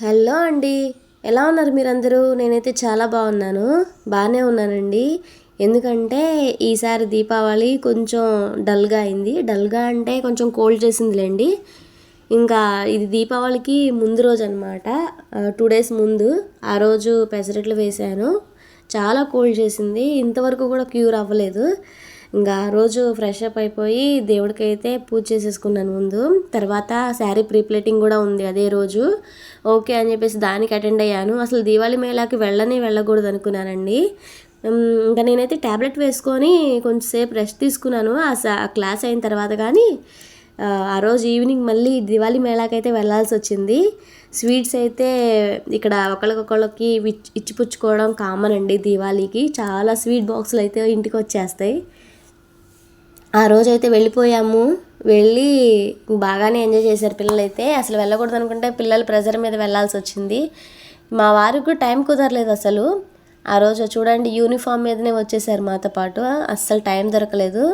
Hello అండి. ఎలా ఉన్నారు మీరందరూ? నేనైతే చాలా బాగున్నాను. బాగానే ఉన్నానండి. ఎందుకంటే ఈసారి దీపావళి కొంచెం డల్గా అయింది. డల్గా అంటే కొంచెం కోల్డ్ చేసిందిలేండి. ఇంకా ఇది దీపావళికి ముందు రోజు అనమాట టూ డేస్ ముందు ఆ రోజు పెసరట్లు వేశాను. చాలా కోల్డ్ చేసింది. ఇంతవరకు కూడా క్యూర్ అవ్వలేదు. ఇంకా ఆ రోజు ఫ్రెష్ అప్ అయిపోయి దేవుడికి అయితే పూజ చేసేసుకున్నాను ముందు. తర్వాత శారీ ప్రీప్లేటింగ్ కూడా ఉంది అదే రోజు. ఓకే అని చెప్పేసి దానికి అటెండ్ అయ్యాను. అసలు దీవాళి మేళాకి వెళ్ళని వెళ్ళకూడదు అనుకున్నానండి. ఇంకా నేనైతే ట్యాబ్లెట్ వేసుకొని కొంచెంసేపు రెస్ట్ తీసుకున్నాను. ఆ క్లాస్ అయిన తర్వాత కానీ ఆ రోజు ఈవినింగ్ మళ్ళీ దివాళీ మేళాకైతే వెళ్ళాల్సి వచ్చింది. స్వీట్స్ అయితే ఇక్కడ ఒకళ్ళకొకళ్ళకి ఇచ్చిపుచ్చుకోవడం కామన్ అండి దివాళీకి. చాలా స్వీట్ బాక్సులు అయితే ఇంటికి వచ్చేస్తాయి. ఆ రోజైతే వెళ్ళిపోయాము. వెళ్ళి బాగానే ఎంజాయ్ చేశారు పిల్లలైతే. అసలు వెళ్ళకూడదు అనుకుంటే పిల్లల ప్రెజర్ మీద వెళ్ళాల్సి వచ్చింది మా వారికి టైం కుదరలేదు అసలు. ఆ రోజు చూడండి యూనిఫామ్ మీదనే వచ్చేసారు మాతో పాటు. అస్సలు టైం దొరకలేదు.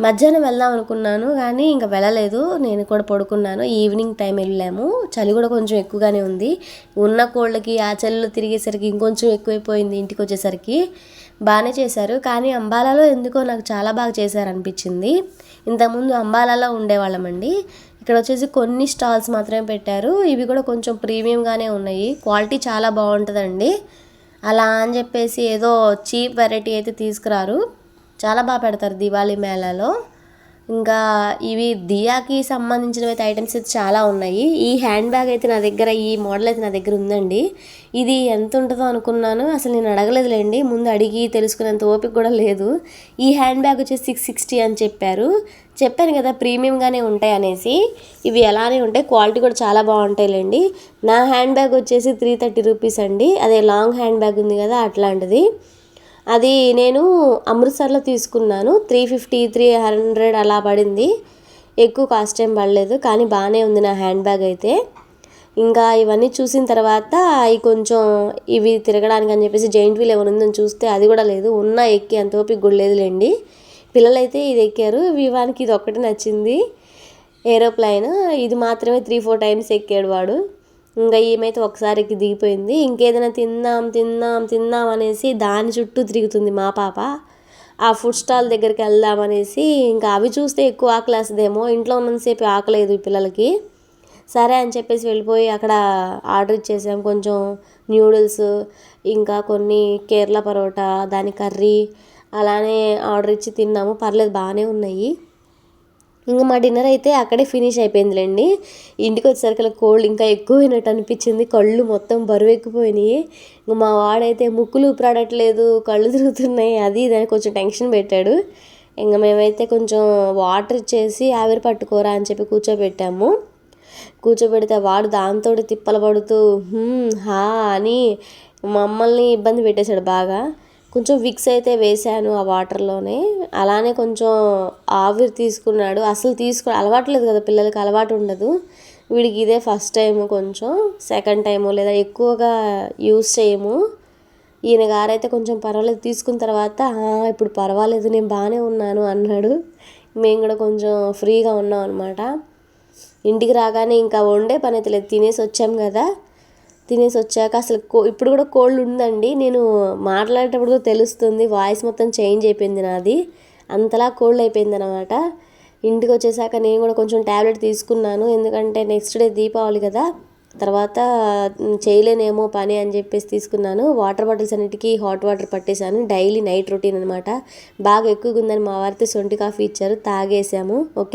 మధ్యాహ్నం వెళ్దాం అనుకున్నాను కానీ ఇంకా వెళ్ళలేదు. నేను కూడా పడుకున్నాను. ఈవినింగ్ టైం వెళ్ళాము. చలి కూడా కొంచెం ఎక్కువగానే ఉంది. ఉన్న కోళ్ళకి ఆ చలిలో తిరిగేసరికి ఇంకొంచెం ఎక్కువైపోయింది ఇంటికి వచ్చేసరికి. బాగానే చేశారు కానీ అంబాలాలో ఎందుకో నాకు చాలా బాగా చేశారు అనిపించింది ఇంతకుముందు అంబాలాలో ఉండేవాళ్ళమండి. ఇక్కడ వచ్చేసి కొన్ని స్టాల్స్ మాత్రమే పెట్టారు. ఇవి కూడా కొంచెం ప్రీమియంగానే ఉన్నాయి. క్వాలిటీ చాలా బాగుంటుందండి. అలా అని చెప్పేసి ఏదో చీప్ వెరైటీ అయితే తీసుకురారు. చాలా బాగా పెడతారు దివాళీ మేళాలో. ఇంకా ఇవి దియాకి సంబంధించినవి అయితే ఐటమ్స్ అయితే చాలా ఉన్నాయి. ఈ హ్యాండ్ బ్యాగ్ అయితే నా దగ్గర ఈ మోడల్ అయితే నా దగ్గర ఉందండి. ఇది ఎంత ఉంటుందో అనుకున్నాను అసలు నేను అడగలేదులేండి. ముందు అడిగి తెలుసుకునేంత ఓపిక కూడా లేదు. ఈ హ్యాండ్ బ్యాగ్ వచ్చేసి సిక్స్ సిక్స్టీ అని చెప్పారు. చెప్పాను కదా ప్రీమియంగానే ఉంటాయి అనేసి. ఇవి ఎలానే ఉంటాయి క్వాలిటీ కూడా చాలా బాగుంటాయిలేండి. నా హ్యాండ్ బ్యాగ్ వచ్చేసి త్రీ థర్టీ రూపీస్ అండి. అదే లాంగ్ హ్యాండ్ బ్యాగ్ ఉంది కదా అట్లాంటిది. అది నేను అమృత్సర్లో తీసుకున్నాను. త్రీ ఫిఫ్టీ త్రీ హండ్రెడ్ అలా పడింది. ఎక్కువ కాస్ట్ ఏం పడలేదు కానీ బాగానే ఉంది నా హ్యాండ్ బ్యాగ్ అయితే. ఇంకా ఇవన్నీ చూసిన తర్వాత అవి కొంచెం ఇవి తిరగడానికి అని చెప్పేసి జైంట్ వీల్ ఏమైనా ఉందని చూస్తే అది కూడా లేదు. ఉన్న ఎక్కి అంత ఓపిక కూడా లేదులేండి. పిల్లలైతే ఇది ఎక్కారు. వివానికి ఇది ఒక్కటి నచ్చింది. ఏరోప్లైన్. ఇది మాత్రమే త్రీ ఫోర్ టైమ్స్ ఎక్కాడు వాడు. ఇంకా ఈమెయితే ఒకసారికి దిగిపోయింది. ఇంకేదైనా తిందాం తిందాం తిందాం అనేసి దాని చుట్టూ తిరుగుతుంది మా పాప. ఆ ఫుడ్ స్టాల్ దగ్గరికి వెళ్దాం అనేసి ఇంకా అవి చూస్తే ఎక్కువ ఆకలేస్తుందేమో. ఇంట్లో ఉన్నంతసేపు ఆకలేదు పిల్లలకి. సరే అని చెప్పేసి వెళ్ళిపోయి అక్కడ ఆర్డర్ ఇచ్చేసాం. కొంచెం న్యూడిల్స్ ఇంకా కొన్ని కేరళ పరోటా దాని కర్రీ అలానే ఆర్డర్ ఇచ్చి తిన్నాము. పర్లేదు బాగానే ఉన్నాయి. ఇంకా మా డిన్నర్ అయితే అక్కడే ఫినిష్ అయిపోయిందిలేండి. ఇంటికి వచ్చేసరికి కోల్డ్ ఇంకా ఎక్కువైనట్టు అనిపించింది. కళ్ళు మొత్తం బరువు ఎక్కిపోయినాయి ఇంకా మా వాడైతే ముక్కులు ఊపిరాడట్లేదు కళ్ళు తిరుగుతున్నాయి అది దానికి కొంచెం టెన్షన్ పెట్టాడు. ఇంకా మేమైతే కొంచెం వాటర్ ఇచ్చేసి ఆవిరి పట్టుకోరా అని చెప్పి కూర్చోబెట్టాము. కూర్చోబెడితే వాడు దాంతో తిప్పలు పడుతూ హా అని మమ్మల్ని ఇబ్బంది పెట్టేశాడు బాగా. కొంచెం విక్స్ అయితే వేసాను ఆ వాటర్లోనే. అలానే కొంచెం ఆవిరి తీసుకున్నాడు. అసలు తీసుకో అలవాటు కదా పిల్లలకి అలవాటు ఉండదు. వీడికి ఇదే ఫస్ట్ టైము కొంచెం. సెకండ్ టైము లేదా ఎక్కువగా యూస్ చేయము. ఈయన గారైతే కొంచెం పర్వాలేదు. తీసుకున్న తర్వాత ఇప్పుడు పర్వాలేదు నేను బాగానే ఉన్నాను అన్నాడు. మేము కూడా కొంచెం ఫ్రీగా ఉన్నాం అనమాట ఇంటికి రాగానే ఇంకా వండే పని అయితే లేదు. తినేసి వచ్చాం కదా. తినేసి వచ్చాక అసలు కో ఇప్పుడు కూడా కోల్డ్ ఉందండి. నేను మాట్లాడేటప్పుడు తెలుస్తుంది. వాయిస్ మొత్తం చేంజ్ అయిపోయింది నాది. అంతలా కోల్డ్ అయిపోయింది అనమాట ఇంటికి వచ్చేసాక నేను కూడా కొంచెం ట్యాబ్లెట్ తీసుకున్నాను. ఎందుకంటే నెక్స్ట్ డే దీపావళి కదా. తర్వాత చేయలేనేమో పని అని చెప్పేసి తీసుకున్నాను. వాటర్ బాటిల్స్ అన్నిటికీ హాట్ వాటర్ పట్టేశాను. డైలీ నైట్ రొటీన్ అనమాట బాగా ఎక్కువగా ఉందని మా వారితో సొంటి కాఫీ ఇచ్చారు. తాగేసాము. ఓకే.